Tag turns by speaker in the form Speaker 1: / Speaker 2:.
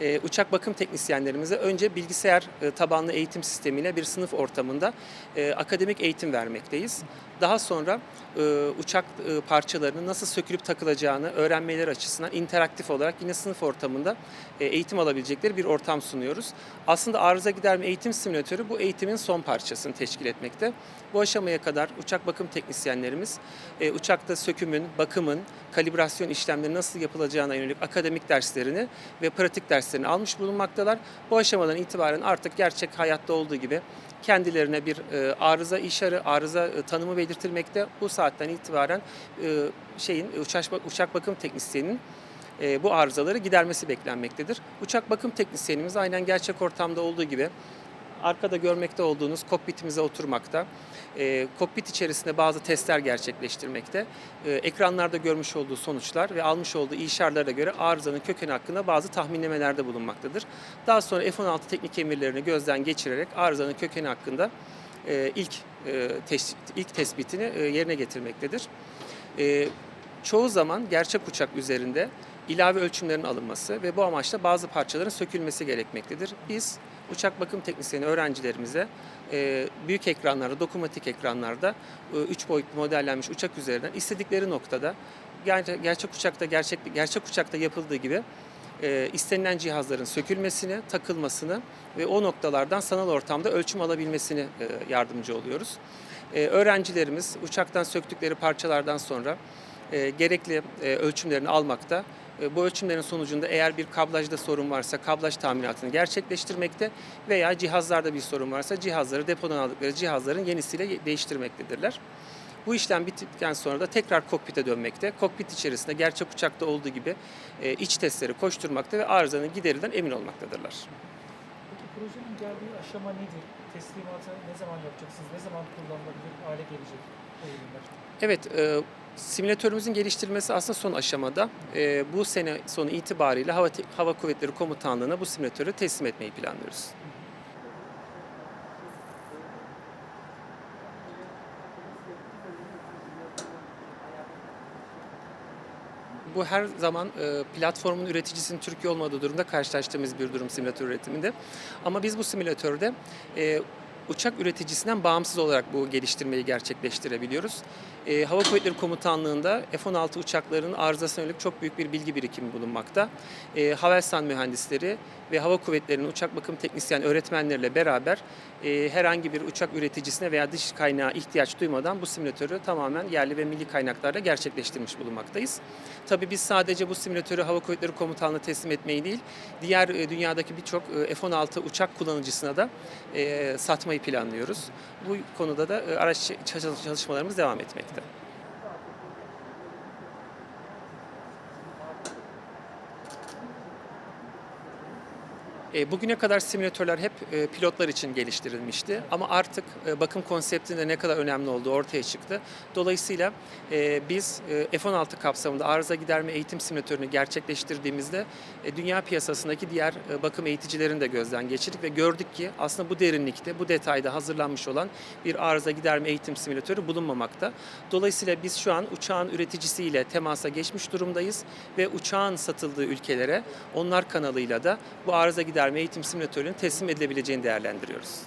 Speaker 1: e, uçak bakım teknisyenlerimize önce bilgisayar e, tabanlı eğitim sistemiyle bir sınıf ortamında e, akademik eğitim vermekteyiz. Daha sonra uçak e, parçalarının nasıl sökülüp takılacağını öğrenmeleri açısından interaktif olarak yine sınıf ortamında eğitim alabilecekleri bir ortam sunuyoruz. Aslında arıza giderme eğitim simülatörü bu eğitimin son parçasını teşkil etmekte. Bu aşamaya kadar uçak bakım teknisyenlerimiz uçakta sökümün, bakımın, kalibrasyon işlemleri nasıl yapılacağına yönelik akademik derslerini ve pratik derslerini almış bulunmaktalar. Bu aşamadan itibaren artık gerçek hayatta olduğu gibi kendilerine bir e, arıza işarı, arıza e, tanımı belirtilmekte. Bu saatten itibaren e, şeyin uçak, uçak bakım teknisyeninin bu arızaları gidermesi beklenmektedir. Uçak bakım teknisyenimiz aynen gerçek ortamda olduğu gibi arkada görmekte olduğunuz kokpitimize oturmakta. E, kokpit içerisinde bazı testler gerçekleştirmekte. E, ekranlarda görmüş olduğu sonuçlar ve almış olduğu işarelere göre arızanın kökeni hakkında bazı tahminlemelerde bulunmaktadır. Daha sonra F-16 teknik emirlerini gözden geçirerek arızanın kökeni hakkında e, ilk e, teş- ilk tespitini e, yerine getirmektedir. E, çoğu zaman gerçek uçak üzerinde ilave ölçümlerin alınması ve bu amaçla bazı parçaların sökülmesi gerekmektedir. Biz uçak bakım teknisyeni öğrencilerimize e, büyük ekranlarda, dokunmatik ekranlarda 3 boyutlu modellenmiş uçak üzerinden istedikleri noktada ger- gerçek uçakta gerçek gerçek uçakta yapıldığı gibi e, istenilen cihazların sökülmesini, takılmasını ve o noktalardan sanal ortamda ölçüm alabilmesini e, yardımcı oluyoruz. E, öğrencilerimiz uçaktan söktükleri parçalardan sonra e, gerekli e, ölçümlerini almakta. E, bu ölçümlerin sonucunda eğer bir kablajda sorun varsa kablaj tahminatını gerçekleştirmekte veya cihazlarda bir sorun varsa cihazları depodan aldıkları cihazların yenisiyle değiştirmektedirler. Bu işlem bittikten sonra da tekrar kokpite dönmekte. Kokpit içerisinde gerçek uçakta olduğu gibi e, iç testleri koşturmakta ve arızanın giderinden emin olmaktadırlar.
Speaker 2: Projenin geldiği aşama nedir? Teslimatı ne zaman yapacaksınız? Ne zaman kullanılabilir hale gelecek?
Speaker 1: Evet, e, simülatörümüzün geliştirilmesi aslında son aşamada. E, bu sene sonu itibariyle Hava, Hava Kuvvetleri Komutanlığı'na bu simülatörü teslim etmeyi planlıyoruz. Bu her zaman e, platformun üreticisinin Türkiye olmadığı durumda karşılaştığımız bir durum simülatör üretiminde. Ama biz bu simülatörde e, uçak üreticisinden bağımsız olarak bu geliştirmeyi gerçekleştirebiliyoruz. E, Hava Kuvvetleri Komutanlığı'nda F-16 uçaklarının arızasına yönelik çok büyük bir bilgi birikimi bulunmakta. E, Havelsan mühendisleri ve Hava Kuvvetleri'nin uçak bakım teknisyen öğretmenleriyle beraber e, herhangi bir uçak üreticisine veya dış kaynağa ihtiyaç duymadan bu simülatörü tamamen yerli ve milli kaynaklarla gerçekleştirmiş bulunmaktayız. Tabii biz sadece bu simülatörü Hava Kuvvetleri Komutanlığı'na teslim etmeyi değil, diğer e, dünyadaki birçok e, F-16 uçak kullanıcısına da e, satmayı planlıyoruz. Bu konuda da e, araç çalış- çalışmalarımız devam etmekte. E, Bugüne kadar simülatörler hep e, pilotlar için geliştirilmişti ama artık e, bakım konseptinde ne kadar önemli olduğu ortaya çıktı. Dolayısıyla biz e, F-16 kapsamında arıza giderme eğitim simülatörünü gerçekleştirdiğimizde dünya piyasasındaki diğer bakım eğiticilerini de gözden geçirdik ve gördük ki aslında bu derinlikte, bu detayda hazırlanmış olan bir arıza giderme eğitim simülatörü bulunmamakta. Dolayısıyla biz şu an uçağın üreticisiyle temasa geçmiş durumdayız ve uçağın satıldığı ülkelere onlar kanalıyla da bu arıza giderme eğitim simülatörünün teslim edilebileceğini değerlendiriyoruz.